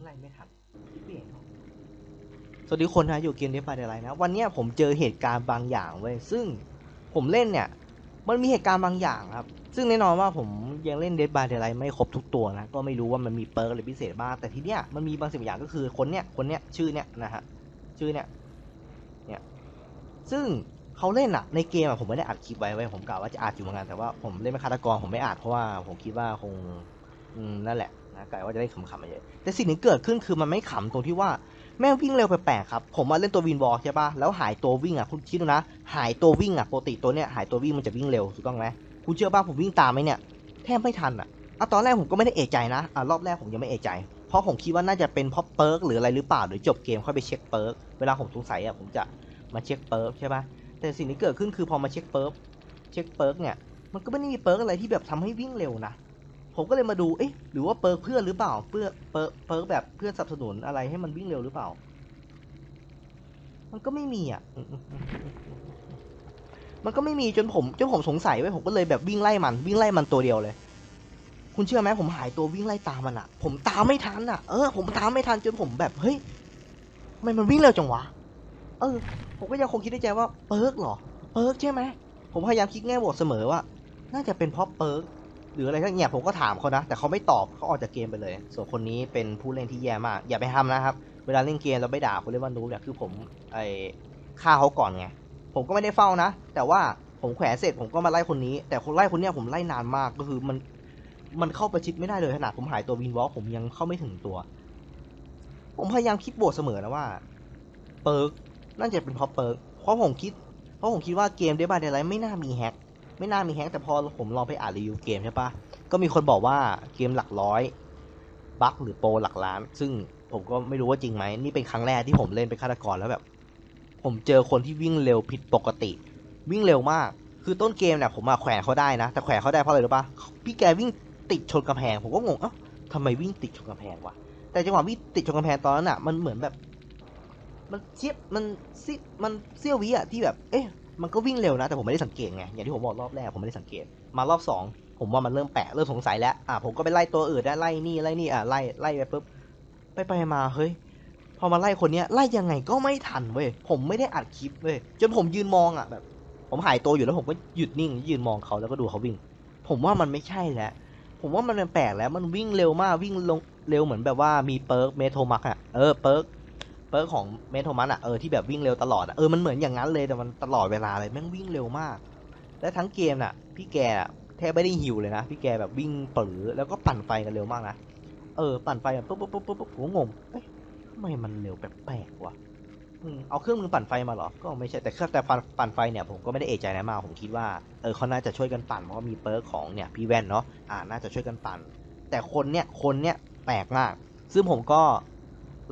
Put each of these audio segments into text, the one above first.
งไล่ไม่ทันเปลี่ยนเนอะสวัสดีคนนะอยู่เกมเดฟไฟเดไลนะ วันนี้ผมเจอเหตุการณ์บางอย่างเว้ยซึ่งผมเล่นเนี่ย มันมีเหตุการณ์บางอย่างครับ ซึ่งแน่นอนว่าผมยังเล่นเด d บ y เด y ไลไม่ครบทุกตัวนะ ก็ไม่รู้ว่ามันมีเปิร์กอะไรพิเศษบ้าง แต่ทีเนี้ยมันมีบางสิ่งบางอย่างก็คือคนเนี้ยคนเนี้ยชื่อเนี้ยนะฮะชื่อเนี้ยเนี่ยซึ่งเขาเล่นอะในเกมอะผมไม่ได้อัดคลิปไว้ไว้ผมกะว่าจะอัดอยู่เหมือนกันแต่ว่าผมเล่นเป็นฆาตกรผมไม่อัดเพราะว่าผมคิดว่าคงนั่นแหละ นะกะว่าจะได้ขำๆมาเยอะแต่สิ่งที่เกิดขึ้นคือมันไม่ขำตรงที่ว่าแม่งวิ่งเร็วแปลกๆครับ ผมมาเล่นตัววินวอลใช่ปะแล้วหายตัววิ่งอะคุณคิดดูนะ หายตัววิ่งอะปกติตัวเนี้ยหายตัววิ่งมันจะวิ่งเร็วถูกต้องไหมคุณเชื่อป่ะผมวิ่งตามไหมเนี่ยแทบไม่ทันอะอะตอนแรกผมก็ไม่ได้เอะใจนะอะรอบแรกผมยังไม่เอะใจ เพราะผมคิดว่าน่าจะเป็นเพราะเปิร์กหรืออะไรหรือเปล่าหรือจบเกมค่อยไปเช็คเปิร์กเวลาผมสงสัยอะผมจะมาเช็คเปิร์กใช่ปะแต่สิ่งที่เกิดขึ้นคือพอมาเช็คเปิร์กเช็คเปิร์กเนี่ยมันก็ไม่ได้มีเปิร์กอะไรที่แบบทำให้วิ่งเร็วนะ ผมก็เลยมาดู เอ๊ะ หรือว่าเปิร์กเพื่อนหรือเปล่า เพื่อเปิร์กเปิร์กแบบเพื่อนสนับสนุนอะไรให้มันวิ่งเร็วหรือเปล่า มันก็ไม่มีอะ มันก็ไม่มีจนผมจนผมสงสัยไว้ผมก็เลยแบบวิ่งไล่มัน วิ่งไล่มันตัวเดียวเลย คุณเชื่อไหมผมหายตัววิ่งไล่ตามมันอะ ผมตามไม่ทันอะ เออ ผมตามไม่ทันจนผมแบบ เฮ้ยทำไมมันวิ่งเร็วจังวะ เออ ผมก็ยังคงคิดในใจว่าเปิร์กเหรอ เปิร์กใช่ไหม ผมพยายามคิดแง่บวกเสมอว่า น่าจะเป็นเพราะเปิร์ก หรืออะไรทั้งเนี่ยผมก็ถามเขานะ แต่เขาไม่ตอบเขาออกจากเกมไปเลย ส่วนคนนี้เป็นผู้เล่นที่แย่มาก อย่าไปทำนะครับ เวลาเล่นเกมเราไม่ด่าคนเล่นว่านูบเนี่ยคือผมไอ้ฆ่าเขาก่อนไงผมก็ไม่ได้เฝ้านะ แต่ว่าผมแขวนเสร็จผมก็มาไล่คนนี้ แต่คนไล่คนเนี้ยผมไล่นานมากก็คือมันมันเข้าประชิดไม่ได้เลยขนาดผมหายตัววินวอลผมยังเข้าไม่ถึงตัว ผมพยายามคิดบวกเสมอนะว่าเปิร์กน่าจะเป็นเพราะเปิร์กเพราะผมคิด เพราะผมคิดว่าเกมเดบายเดไลไม่น่ามีแฮก ไม่น่ามีแฮกแต่พอผมลองไปอ่านรีวิวเกมใช่ปะก็มีคนบอกว่าเกมหลักร้อยบั๊กหรือโปรหลักล้าน ซึ่งผมก็ไม่รู้ว่าจริงไหมนี่เป็นครั้งแรกที่ผมเล่นเป็นฆาตกรแล้วแบบ ผมเจอคนที่วิ่งเร็วผิดปกติ วิ่งเร็วมาก คือต้นเกมเนี่ยผมมาแขวนเขาได้นะ แต่แขวนเขาได้เพราะอะไรรู้ปะพี่แกวิ่งติดชนกำแพง ผมก็งงเอ้าทำไมวิ่งติดชนกำแพงวะแต่จังหวะวิ่งติดชนกำแพงตอนนั้นอะมันเหมือนแบบ มันเทียบมันซิมันเสียววิอะที่แบบ เอ๊ะ มันก็วิ่งเร็วนะ แต่ผมไม่ได้สังเกตไง อย่างที่ผมบอกรอบแรกผมไม่ได้สังเกต มารอบสองผมว่ามันเริ่มแปลกเริ่มสงสัยแล้ว อะผมก็ไปไล่ตัวอื่นได้ไล่นี่ไล่นี่อะไล่ไล่ไปปุ๊บไปไปมาเฮ้ยพอมาไล่คนเนี้ยไล่ยังไงก็ไม่ทันเว้ยผมไม่ได้อัดคลิปเว้ยจนผมยืนมองอะแบบ ผมหายตัวอยู่แล้วผมก็หยุดนิ่ง ยืนมองเขาแล้วก็ดูเขาวิ่ง ผมว่ามันไม่ใช่แล้วผมว่ามันแปลกแล้วมันวิ่งเร็วมากวิ่งลงเร็วเหมือนแบบว่ามีเปิร์กเมโทมักอะเออเปิร์ก เปิร์กของเมทโทมัสอะเออที่แบบวิ่งเร็วตลอดอะเออมันเหมือนอย่างนั้นเลยแต่มันตลอดเวลาเลยแม่งวิ่งเร็วมาก และทั้งเกมน่ะ พี่แกแทบไม่ได้หิวเลยนะ พี่แกแบบวิ่งปือแล้วก็ปั่นไฟกันเร็วมากนะเออปั่นไฟแบบปุ๊บปุ๊บปุ๊บปุ๊บปุ๊บผมงงเอ้ยทำไมมันเร็วแปลกๆวะอืมเอาเครื่องมือปั่นไฟมาหรอ ก็ไม่ใช่ แต่เครื่องแต่ปั่นปั่นไฟเนี่ยผมก็ไม่ได้เอะใจอะมา ผมคิดว่า เออเขาน่าจะช่วยกันปั่น เพราะว่ามีเปิร์กของเนี่ยพี่แว่นเนาะ อ่า น่าจะช่วยกันปั่น แต่คนเนี่ย คนเนี่ยแปลกมาก ซึ่งผมก็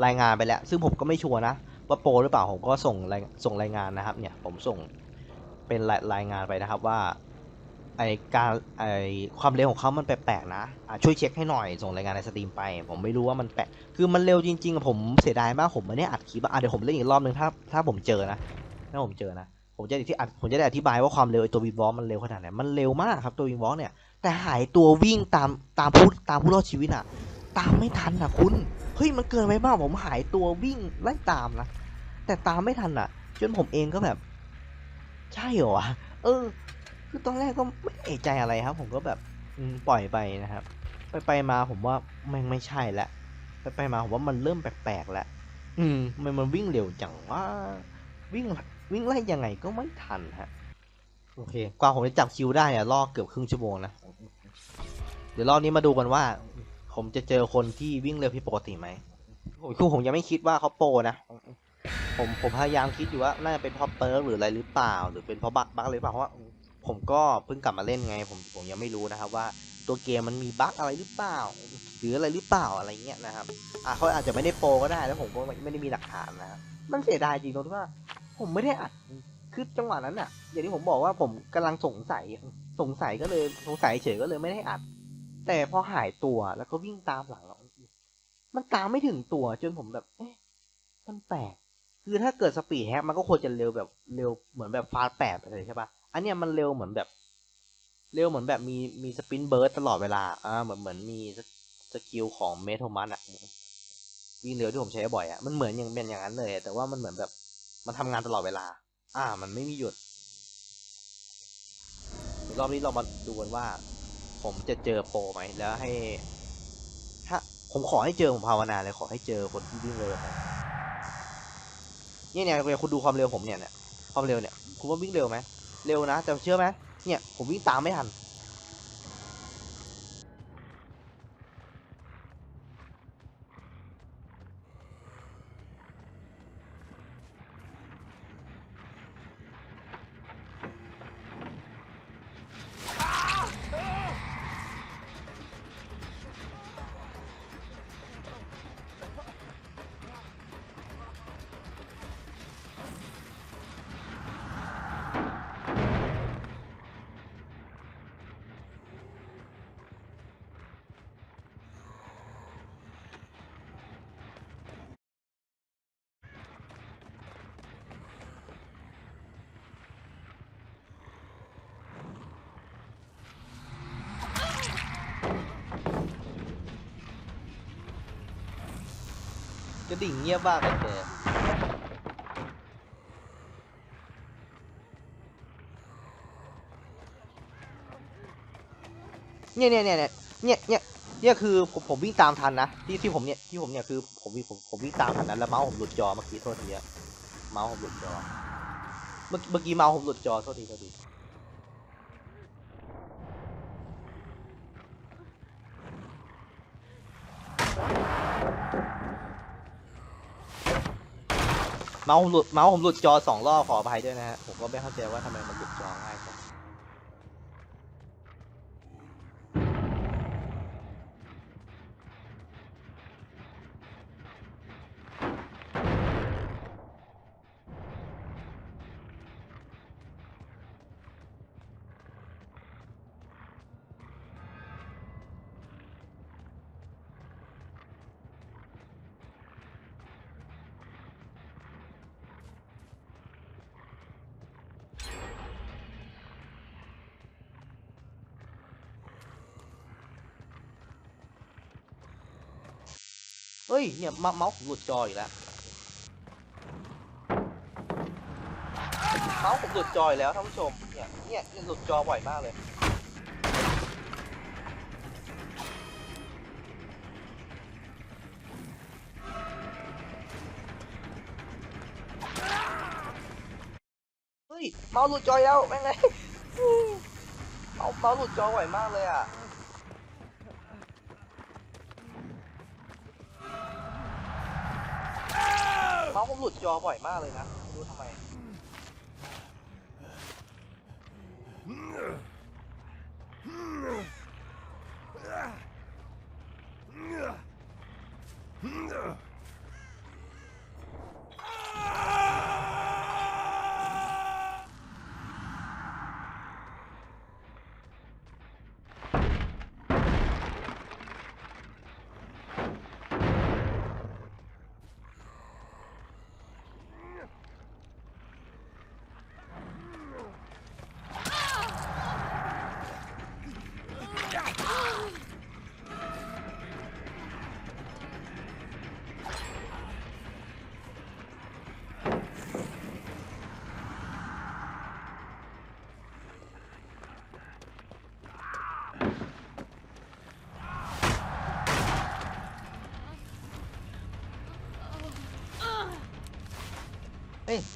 รายงานไปแล้ว ซึ่งผมก็ไม่ชัวร์นะว่าโปรหรือเปล่าผมก็ส่งส่งรายงานนะครับ เนี่ยผมส่งเป็นรายรายงานไปนะครับว่าไอการไอความเร็วของเขามันแปลกๆนะะช่วยเช็คให้หน่อยส่งรายงานในสตรีมไป ผมไม่รู้ว่ามันแปลกคือมันเร็วจริงๆ ผมเสียดายมากผมไม่ได้อัดคลิปอะอะเดี๋ยวผมเล่นอีกรอบนึงถ้าถ้าผมเจอนะถ้าผมเจอนะผมจะที่อัดผมจะได้อธิบายว่าความเร็วไอตัววินวอลมันเร็วขนาดไหนมันเร็วมากครับตัววินวอลเนี่ยแต่หายตัววิ่งตามตามผู้ตามผู้รอดชีวิตอะตามไม่ทันอะคุณ เฮ้ยมันเกินไปมากผมหายตัววิ่งไล่ตามนะแต่ตามไม่ทันอะจนผมเองก็แบบ ใช่เหรอวะเออ คือตอนแรกก็ไม่เอะใจอะไรครับ ผมก็แบบปล่อยไปนะครับ ไปไปมาผมว่าแม่งไม่ใช่ละไปไปมาผมว่ามันเริ่มแปลกๆแล้วอืมมันมันวิ่งเร็วจังว่า วิ่งวิ่งไล่ยังไงก็ไม่ทันฮะโอเคกว่าผมจะจับคิวได้อะรอเกือบครึ่งชั่วโมงนะ เดี๋ยวรอบนี้มาดูกันว่า ผมจะเจอคนที่วิ่งเร็วผิดปกติไหมผมคือผมยังไม่คิดว่าเขาโปรนะ ผมผมพยายามคิดอยู่ว่าน่าจะเป็นเพราะเปิร์กหรืออะไรหรือเปล่า หรือเป็นเพราะบั๊กบั๊กหรือเปล่าเพราะว่าผมก็เพิ่งกลับมาเล่นไง ผมผมยังไม่รู้นะครับว่าตัวเกมมันมีบั๊กอะไรหรือเปล่า หรืออะไรหรือเปล่าอะไรเงี้ยนะครับอะเขาอาจจะไม่ได้โปรก็ได้แล้วผมก็ไม่ได้มีหลักฐานนะครับมันเสียดายจริงตรงที่ว่า ผมไม่ได้อัดคือจังหวะนั้นอะอย่างที่ผมบอกว่าผมกำลังสงสัยสงสัยก็เลยสงสัยเฉยก็เลยไม่ได้อัด แต่พอหายตัวแล้วก็วิ่งตามหลังเรามันตามไม่ถึงตัวจนผมแบบ เอ๊ะมันแปลกคือถ้าเกิดสปีดแฮกมันก็ควรจะเร็วแบบเร็วเหมือนแบบฟาสแปดไปเลยใช่ปะอันเนี้ยมันเร็วเหมือนแบบ เร็วเหมือนแบบมีมีสปินเบิร์ดตลอดเวลาอ่าเหมือนเหมือนมีสสกิลของเมทโทมันอะวิ่งเร็วที่ผมใช้บ่อยอะมันเหมือนอย่างเป็นอย่างนั้นเลย แต่ว่ามันเหมือนแบบมันทำงานตลอดเวลา อ่า มันไม่มีหยุดรอบนี้เรามาดูกันว่า ผมจะเจอโปรไหมแล้วให้ ถ้าผมขอให้เจอผมภาวนาเลยขอให้เจอคนที่วิ่งเร็วนะเนี่ยเนี่ยคุณดูความเร็วผมเนี่ยเนี่ยความเร็วเนี่ยคุณว่าวิ่งเร็วไหมเร็วนะแต่เชื่อไหมเนี่ยผมวิ่งตามไม่ทัน กระดิ่งเงียบมากเลยแกเนี่ยเนี่ยเนี่ยเนี่ยเนี่ยเนี่ยเนี่ยคือผมผมวิ่งตามทันนะที่ที่ผมเนี่ยที่ผมเนี่ยคือผมวิ่งผมผมวิ่งตามทันนะแล้วเมาส์ผมหลุดจอเมื่อกี้โทษทีอะเมาส์ผมหลุดจอ เมื่อเมื่อกี้เมาส์ผมหลุดจอโทษทีโทษที เมาส์ผมหลุดเมาส์ผมหลุดจอสองรอบขออภัยด้วยนะฮะผมก็ไม่เข้าใจว่าทำไมมันหลุดจอง่ายจัง เฮ้ย เนี่ยเมาเมาส์ผมหลุดจออีกแล้วเมาส์ผมหลุดจออีกแล้วท่านผู้ชม เนี่ย เนี่ยหลุดจอบ่อยมากเลย เฮ้ย เมาส์หลุดจออีกแล้วแม่งเลยเมาส์เมาส์หลุดจอบ่อยมากเลยอะ เมาส์ผมหลุดจอบ่อยมากเลยนะไม่รู้ทำไมเ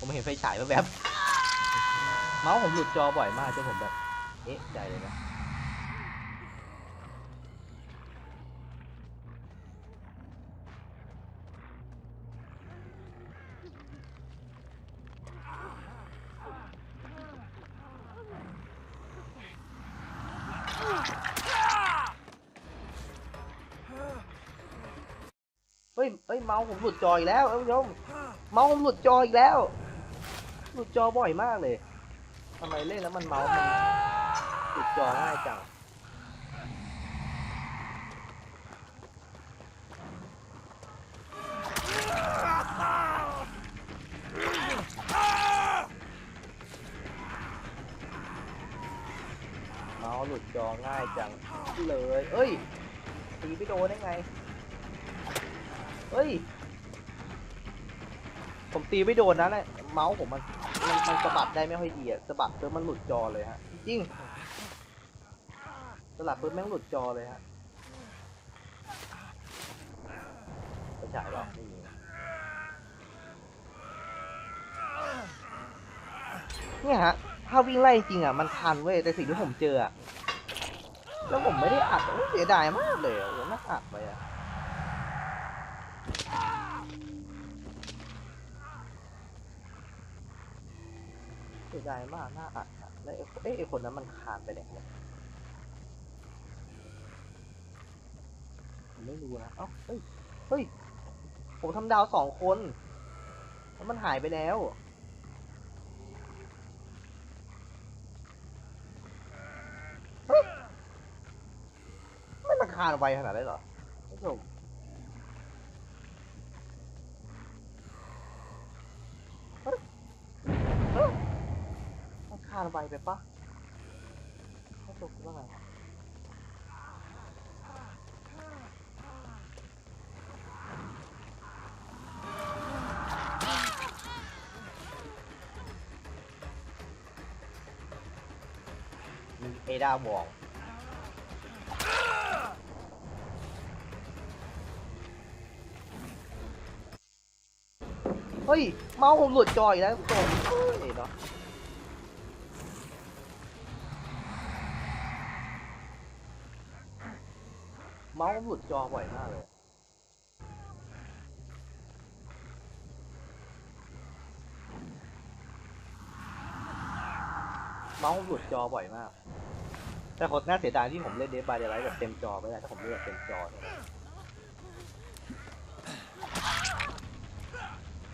ผมเห็นไฟฉายแวบๆเมาส์ผมหลุดจอบ่อยมากจนผมแบบ เอ๊ะใจเลยนะเฮ้ยเฮ้ยเมาส์ผมหลุดจออีกแล้วท่านผู้ชมเมาส์ผมหลุดจออีกแล้ว หลุดจอบ่อยมากเลยทำไมเล่นแล้วมันเมาส์มันหลุดจอง่ายจังเมาส์หลุดจอง่ายจังเลย เอ้ยตีไม่โดนได้ไงเฮ้ย ผมตีไม่โดนนะเนี่ยเมาส์ผมมัน มันสะบัดได้ไม่ค่อยดีอะสะบัดปุ๊บมันหลุดจอเลยฮะ จริงสลับปุ๊บแม่งหลุดจอเลยฮะไปฉายหรอไม่มีเนี่ยฮะ ถ้าวิ่งไล่จริงอะ มันทันเว้ย แต่สิ่งที่ผมเจออะแล้วผมไม่ได้อัดเสียดายมากเลยอะโอ้น่าอัดไปอะ เสียดายมากหน่าอัดอะแล้วไอ้เอ๊ะไอ้คนนั้นมันคานไปไหนเนี่ยผมไม่รู้นะเอ้าเฮ้ยเฮ้ยผมทำดาวสองคนแล้วมันหายไปแล้วเฮ้ยไม่มันคานไวขนาดนั้นเหรอท่านผู้ชมเฮ้ยเฮ้ยมันคาน ไวไปปะท่านผู้ชมคิดว่าไงมีเอดาวองเฮ้ย เมาส์ผมหลุดจออีกแล้วท่านผู้ชมเฮ้ยเนาะเมาส์ผมหลุดจอบ่อยมากเลย เมาส์ผมหลุดจอบ่อยมาก แต่คนน่าเสียดายที่ผมเล่นเดฟบายเดไลท์แบบเต็มจอไม่ได้ถ้าผมเล่นแบบเต็มจอเนี่ยนะ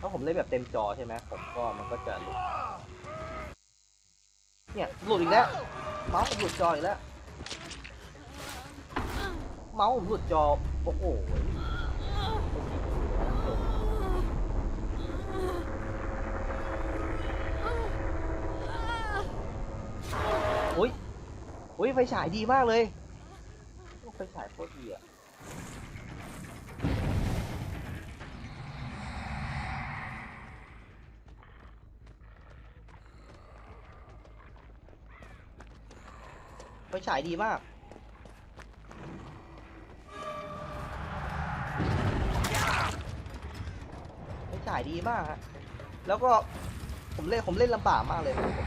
ถ้าผมเล่นแบบเต็มจอใช่ไหมผมก็มันก็จะหลุด เนี่ยหลุดอีกแล้ว เมาส์ผมหลุดจออีกแล้ว เมาส์ผมหลุดจอ โอ้โหอุ้ยอุ้ยไฟฉายดีมากเลยไฟฉายโคตรดีอะไฟฉายดีมาก ไฟฉายดีมากฮะแล้วก็ผมเล่นผมเล่นลำบากมากเลยผมเลย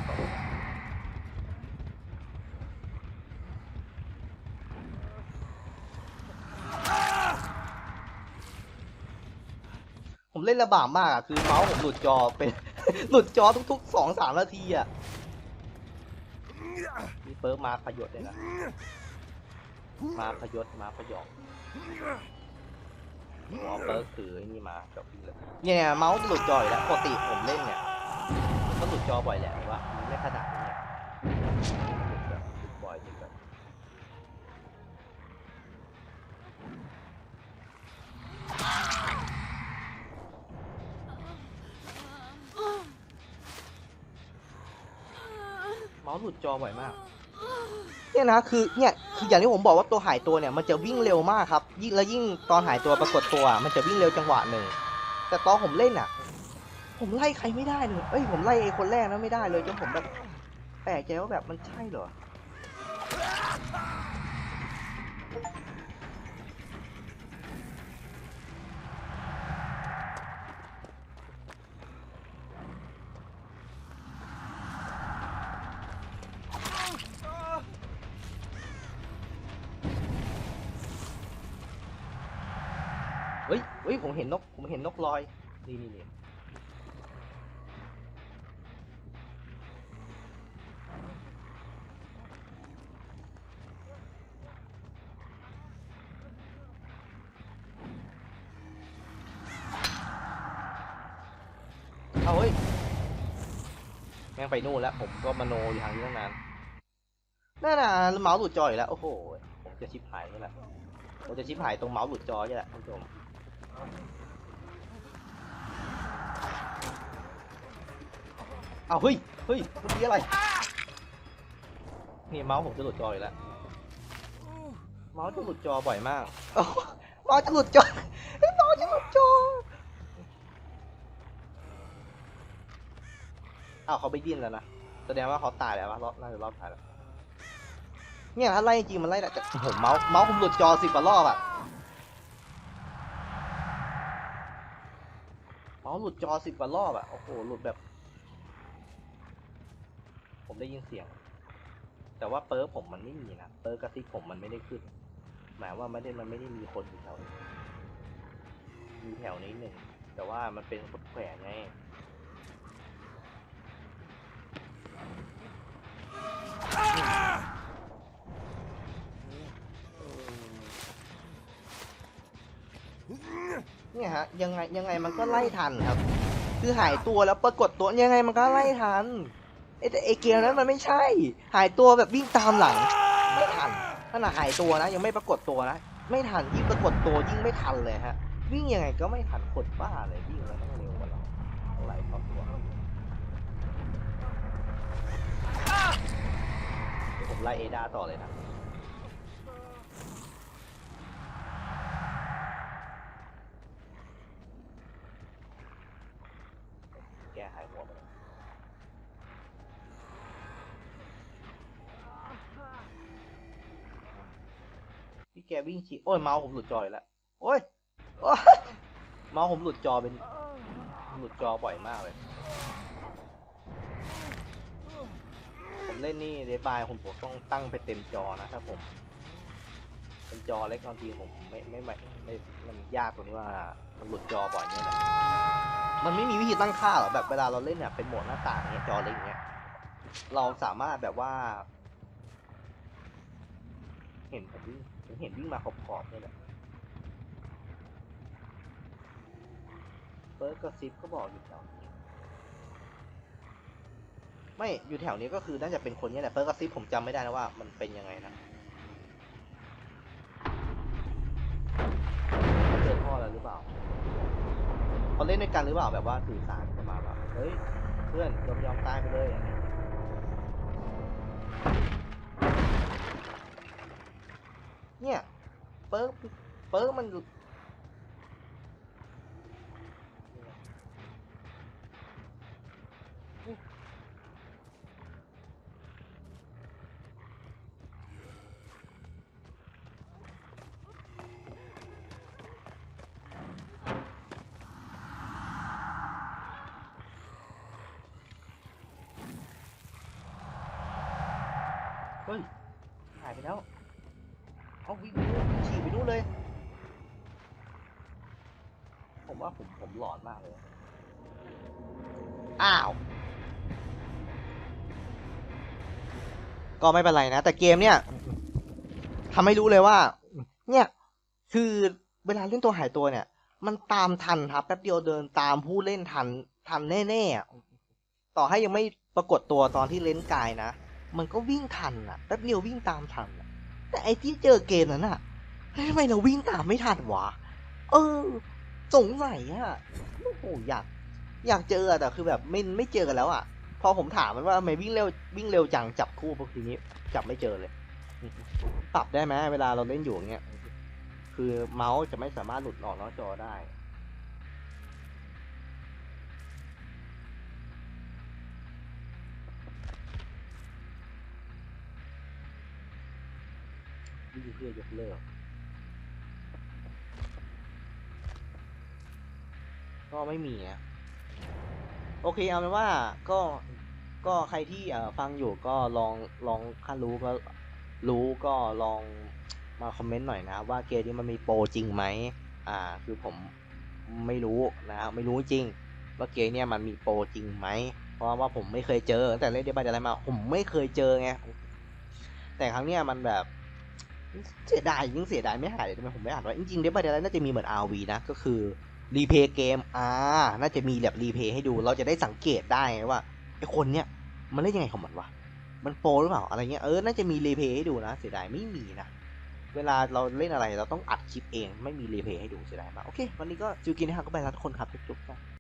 ผมเล่นลำบากมากอะคือเมาส์ผมหลุดจอเป็นหลุดจอทุกๆสองสามนาทีอะมีเปิร์มาพยศเลยนะมาพยศมาพยอง หมอเปิร์กถือไอ้นี่มากับเลยเนี่ยเมาส์หลุดจอยแล้วปกติผมเล่นเนี่ยก็หลุดจอบ่อยแหละว่ามันไม่ขนาดนี้เนี่ยหลุดแบบหลุดบ่อยจริงแบบเมาส์หลุดจอบ่อยมาก เนี่ยนะคือเนี่ยคืออย่างที่ผมบอกว่าตัวหายตัวเนี่ยมันจะวิ่งเร็วมากครับ ยิ่งแล้วยิ่งตอนหายตัวปรากฏตัวมันจะวิ่งเร็วจังหวะหนึ่งแต่ตอนผมเล่นอะ ผมไล่ใครไม่ได้เลยเอ้ยผมไล่ไอ้คนแรกนั้นไม่ได้เลยจนผมแบบแปลกใจว่าแบบมันใช่เหรอ ฮ้ยเฮ้ยผมเห็นนก ผมเห็นนกลอย นี่นี่นี่เอาเฮ้ย แม่งไปนู่นแล้ว ผมก็มโนอยู่ทางนี้ตั้งนานนั่นน่ะเมาส์หลุดจอยแล้ว โอ้โห ผมจะชิบหายนี่แหละผมจะชิบหายตรงเมาส์หลุดจอนี่แหละท่านผู้ชม เอาเฮ้ย เฮ้ยเมื่ออะไร นี่เมาส์ผมจะหลุดจออีกแล้ว เมาส์จะหลุดจอบ่อยมากเมาส์จะหลุดจอเมาส์จะหลุดจออ้าเขาไปดิ้นแล้วนะ แสดงว่าเขาตายแล้ววะรอบน่าจะรอบตายแล้ว เนี่ยถ้าไล่จริงมันไล่แต่ผมเมาส์เมาส์ผมหลุดจอสิบกว่ารอบอะ อ๋อหลุดจอสิบกว่ารอบอะโอ้โห หลุดแบบ ผมได้ยินเสียง แต่ว่าเปิร์ผมมันไม่มีนะ เปิร์กกระซิบผมมันไม่ได้ขึ้น หมายว่าไม่ได้มันไม่ได้มีคนอยู่แถวนี้มีแถวนี้หนึ่ง แต่ว่ามันเป็นคนแขวนไง เนี่ยฮะยังไงยังไงมันก็ไล่ทันครับ คือหายตัวแล้วปรากฏตัวยังไงมันก็ไล่ทันไอแต่ไอเกมนั้นมันไม่ใช่ หายตัวแบบวิ่งตามหลัง ไม่ทันขนาดหายตัวนะ ยังไม่ปรากฏตัวนะไม่ทันยิ่งปรากฏตัวยิ่งไม่ทันเลยฮะ วิ่งยังไงก็ไม่ทันคนบ้าเลยวิ่งแล้วต้องเร็วกว่าเราอะไรพอตัวเดี๋ยวผมไล่เอดาต่อเลยนะ แกหายหัวไปแล้วพี่แก วิ่งฉีโอ้ยเมาส์ผมหลุดจอยแล้วโอ้ยเมาส์ผมหลุดจอเป็นหลุดจอบ่อยมากเลย ผมเล่นนี่เดบายผมผมต้องตั้งไปเต็มจอนะถ้าผม เป็นจอเล็กบางทีผมไม่ไม่ไม่ไม่มันยากตรงที่ว่ามันหลุดจอบ่อยเนี่ยแหละมันไม่มีวิธีตั้งค่าหรอแบบเวลาเราเล่นเนี่ยเป็นโหมดหน้าต่างเนี่ยจอเล็กอย่างเงี้ยเราสามารถแบบว่า เห็นผมวิ่ง ผมเห็นวิ่งมาขอบๆเนี่ยแหละเปิร์กกระซิบก็บอกอยู่แถวนี้ไม่อยู่แถวนี้ก็คือน่าจะเป็นคนเนี้แหละเปิร์กกระซิบผมจำไม่ได้นะว่ามันเป็นยังไงนะเขาเจอพ่อแล้วหรือเปล่าเขาเล่นด้วยกันหรือเปล่าแบบว่าสื่อสารประมาณว่าเฮ้ยเพื่อนยอมยอมตายไปเลยอะไร เนี่ยเปิร์กเปิร์กมันเฮ้ยหายไปแล้ว เอาวิ่งไปนู่นฉี่ไปนู่นเลย ผมว่าผมผมหลอนมากเลย อ้าว ก็ไม่เป็นไรนะ แต่เกมเนี่ยทำให้รู้เลยว่า เนี่ย คือเวลาเล่นตัวหายตัวเนี่ย มันตามทันครับแป๊บเดียวเดินตามผู้เล่นทัน ทันแน่ๆ ต่อให้ยังไม่ปรากฏตัวตอนที่เล่นกายนะ มันก็วิ่งทันอะ แป๊บเดียววิ่งตามทันอะ แต่ไอ้ที่เจอเกมนั้นอะทำไมเราวิ่งตามไม่ทันวะ เออ สงสัยอะโอ้โหอยาก อยากเจอแต่คือแบบไม่ไม่เจอกันแล้วอะพอผมถามมันว่าทำไมวิ่งเร็ววิ่งเร็วจังจับคู่พวกทีนี้ จับไม่เจอเลย ปรับได้ไหมเวลาเราเล่นอยู่อย่างเงี้ย คือเมาส์จะไม่สามารถหลุดออกนอกจอได้ วิ่เพื่อยกเลิก ก็ไม่มีอะโอเคเอาเป็นว่าก็ก็ใครที่ฟังอยู่ก็ลองลองถ้ารู้ก็รู้ก็ลองมาคอมเมนต์หน่อยนะ ว่าเกมนี้มันมีโปรจริงไหมอ่า คือผมไม่รู้นะครับไม่รู้จริง ว่าเกมเนี่ยมันมีโปรจริงไหมเพราะว่าผมไม่เคยเจอตั้งแต่เล่นเดบายเดอะไรมา ผมไม่เคยเจอไงแต่ครั้งเนี้ยมันแบบ เสียดายยิ่งเสียดายไม่หายเลยทำไมผมไม่อ่านว่าจริงๆเดบายเดอะไรน่าจะมีเหมือน RV นะ ก็คือรีเพย์เกมอ่าน่าจะมีแบบรีเพย์ให้ดูเราจะได้สังเกตได้ว่าไอคนเนี้ยมันเล่นยังไงของมันวะมันโปรหรือเปล่าอะไรเงี้ยเออน่าจะมีรีเพย์ให้ดูนะ เสียดายไม่มีนะเวลาเราเล่นอะไรเราต้องอัดคลิปเองไม่มีรีเพย์ให้ดูเสียดายมากโอเค วันนี้ก็จิวกินนะครับก็ไปแล้วทุกคนครับจุ๊บๆ